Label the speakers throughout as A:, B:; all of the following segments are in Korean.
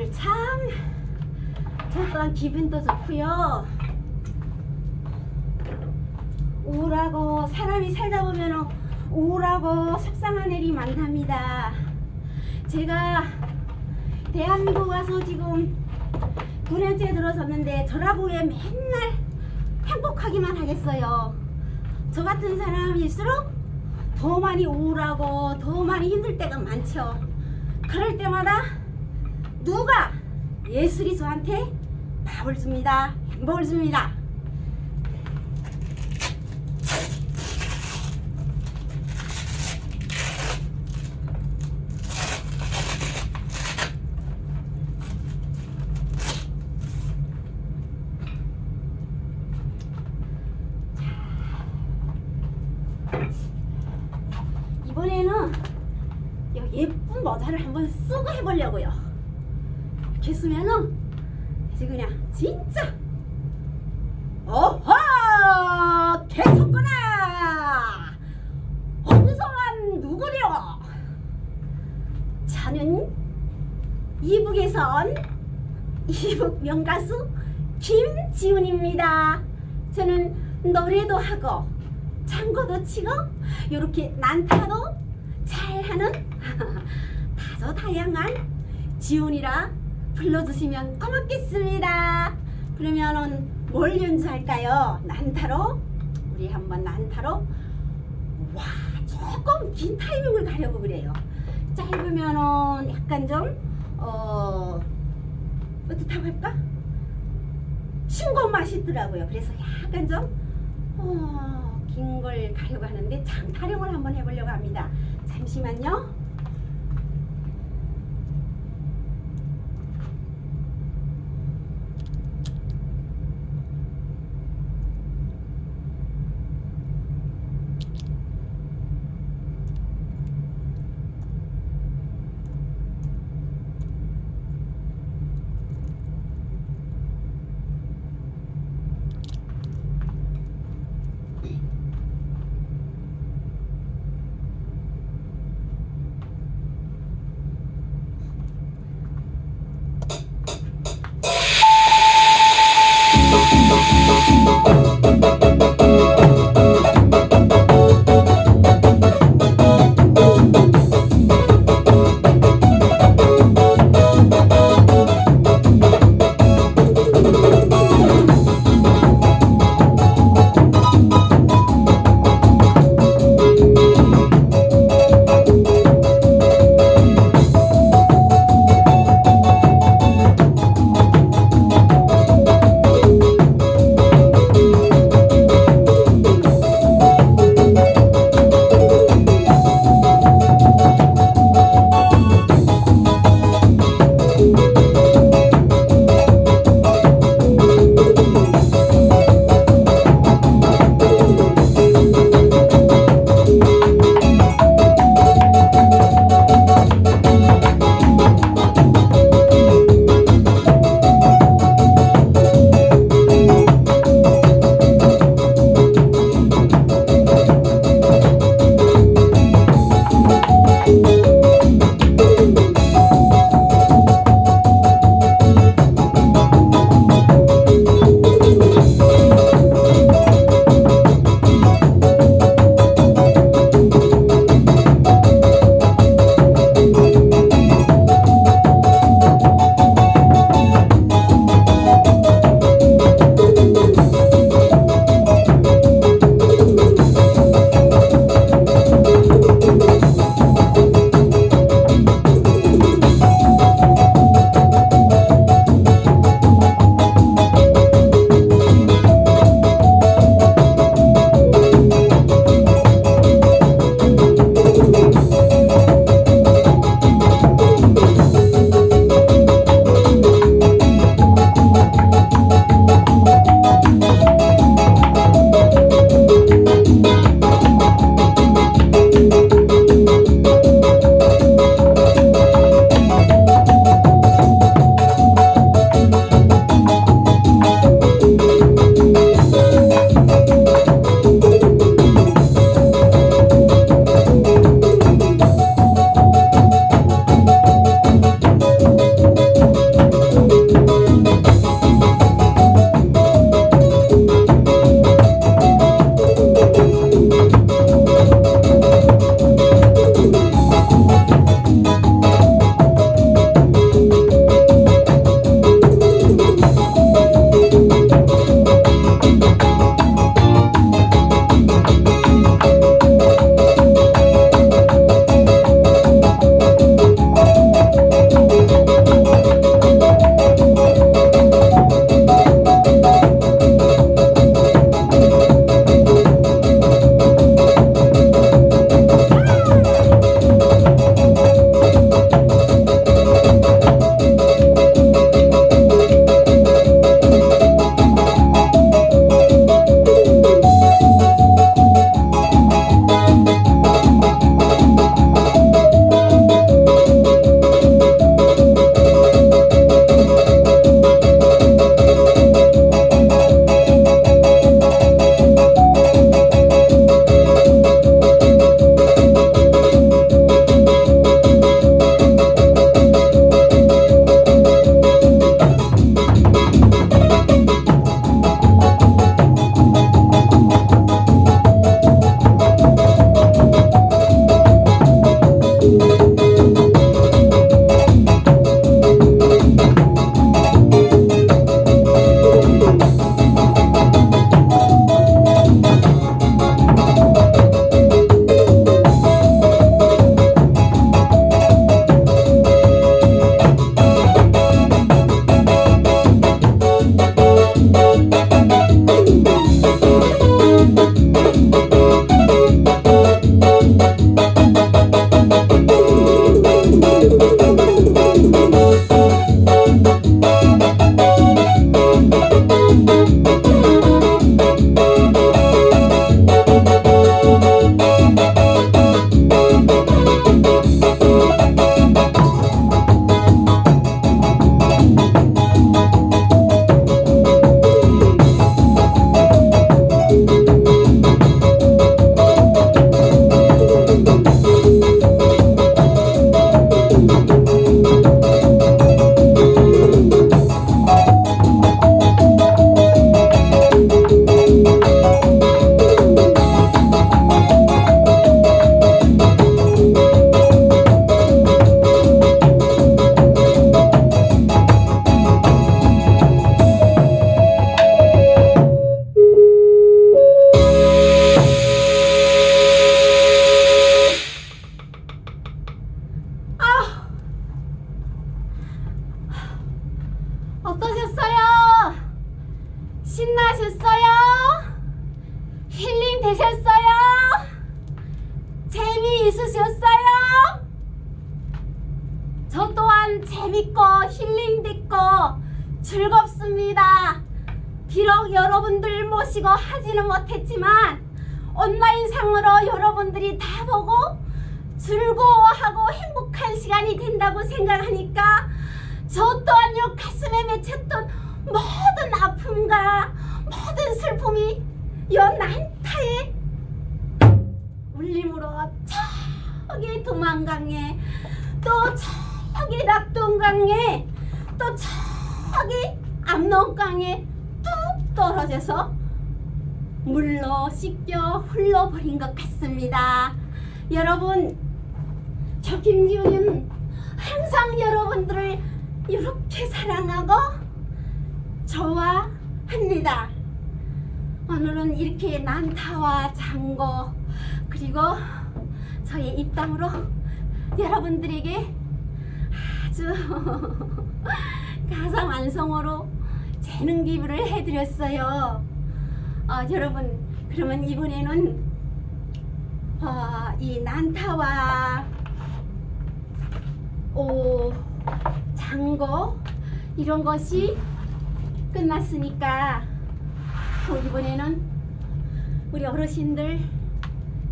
A: 발을 참 잠깐 기분도 좋고요. 우울하고 사람이 살다 보면 우울하고 속상한 일이 많답니다. 제가 대한민국 와서 지금 9년째 들어섰는데 저라고 왜 맨날 행복하기만 하겠어요. 저 같은 사람일수록 더 많이 우울하고 더 많이 힘들 때가 많죠. 그럴 때마다 누가 예술이 저한테 밥을 줍니다. 행복을 줍니다. 이번에는 이 예쁜 모자를 한번 쓰고 해보려고요. 쓰면은 이제 그냥 진짜 어허! 계속구나! 엄성한 누구려? 저는 이북에선 이북 명가수 김지훈입니다. 저는 노래도 하고 장구도 치고 이렇게 난타도 잘하는 다소 다양한 지훈이라 불러주시면 고맙겠습니다. 그러면은 뭘 연주할까요? 난타로 우리 한번 난타로 와 조금 긴 타이밍을 가려고 그래요. 짧으면은 약간 좀 어 어떻다고 할까? 싱거운 맛이 있더라고요. 그래서 약간 좀 어, 긴걸 가려고 하는데 장타령을 한번 해보려고 합니다. 잠시만요. 어떠셨어요? 신나셨어요? 힐링 되셨어요? 재미있으셨어요? 저 또한 재밌고 힐링됐고 즐겁습니다. 비록 여러분들 모시고 하지는 못했지만 온라인상으로 여러분들이 다 보고 즐거워하고 행복한 시간이 된다고 생각하니까 저 또한요 가슴에 도망강에 또 저기 낙동강에 또 저기 압록강에 뚝 떨어져서 물로 씻겨 흘러버린 것 같습니다. 여러분, 저 김지훈은 항상 여러분들을 이렇게 사랑하고 좋아합니다. 오늘은 이렇게 난타와 장고 그리고 저의 입담으로 여러분들에게 아주 가상 완성어로 재능 기부를 해드렸어요. 어, 여러분 그러면 이번에는 어, 이 난타와 오 장고 이런 것이 끝났으니까 또 이번에는 우리 어르신들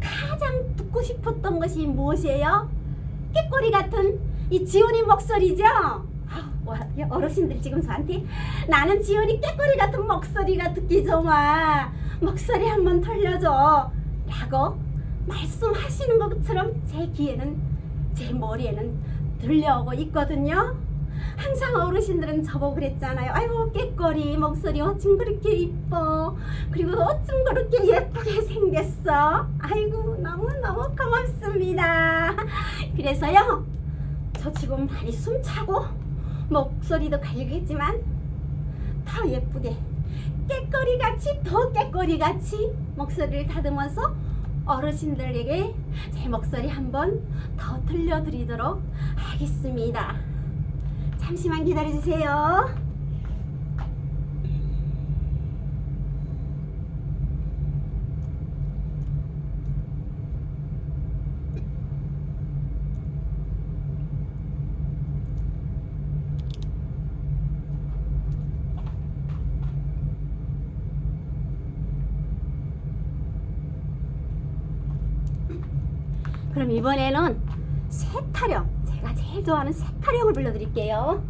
A: 가장 듣고 싶었던 것이 무엇이에요? 깨꼬리 같은 이 지훈이 목소리죠? 아, 와, 이 어르신들 지금 저한테 나는 지훈이 깨꼬리 같은 목소리가 듣기 좋아 목소리 한번 털려줘 라고 말씀하시는 것처럼 제 귀에는 제 머리에는 들려오고 있거든요 항상 어르신들은 저보고 그랬잖아요. 아이고 깨꼬리 목소리 어쩜 그렇게 이뻐? 그리고 어쩜 그렇게 예쁘게 생겼어? 아이고 너무너무 고맙습니다. 그래서요 저 지금 많이 숨차고 목소리도 갈리겠지만 더 예쁘게 깨꼬리 같이 더 깨꼬리 같이 목소리를 다듬어서 어르신들에게 제 목소리 한번 더 들려드리도록 하겠습니다. 잠시만 기다려주세요. 그럼 이번에는 세타령 제가 제일 좋아하는 세타령을 불러드릴게요.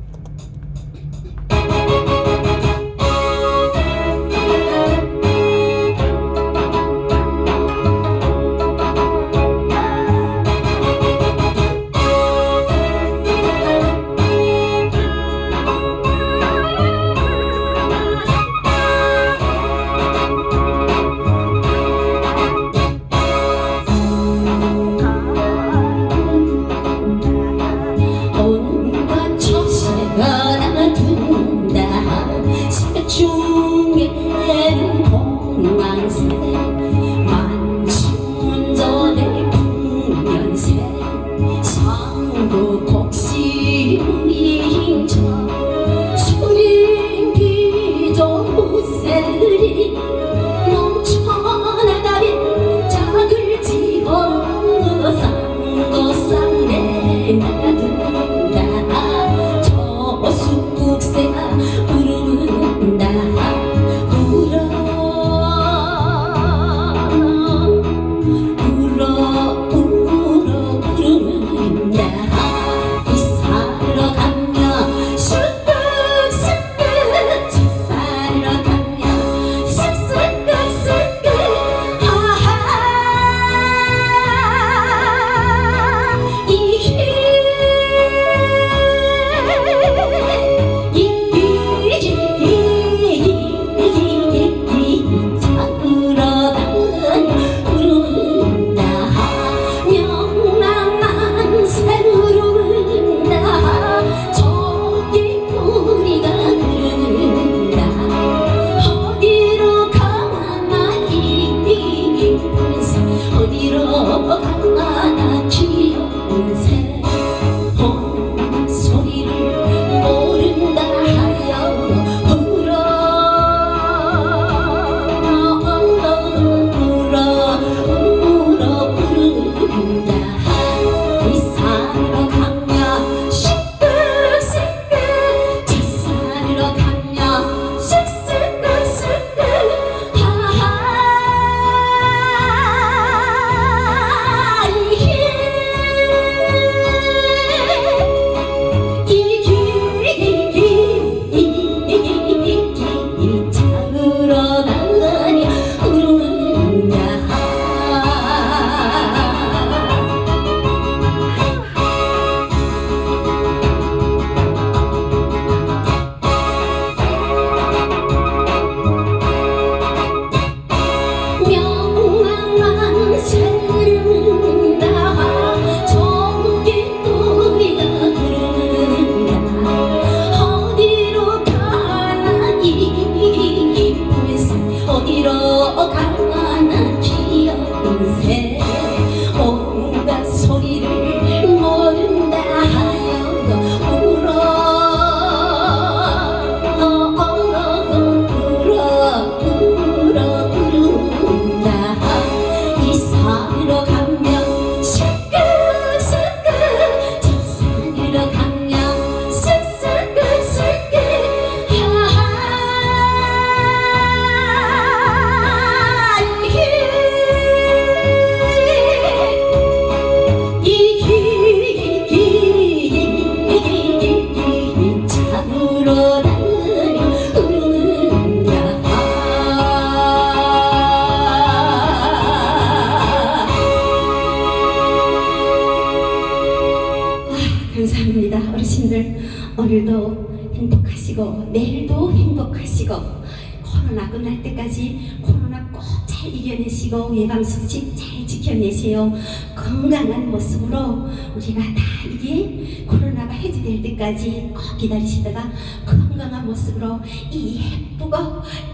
A: 이겨내시고 예방수칙 잘 지켜내세요. 건강한 모습으로 우리가 다 이게 코로나가 해제될 때까지 꼭 기다리시다가 건강한 모습으로 이 예쁘고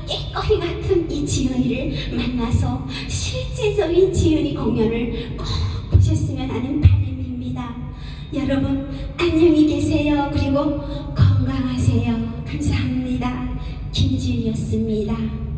A: 깨꼬리 같은 이 지은이를 만나서 실제적인 지은이 공연을 꼭 보셨으면 하는 바람입니다. 여러분 안녕히 계세요. 그리고 건강하세요. 감사합니다. 김지은이었습니다.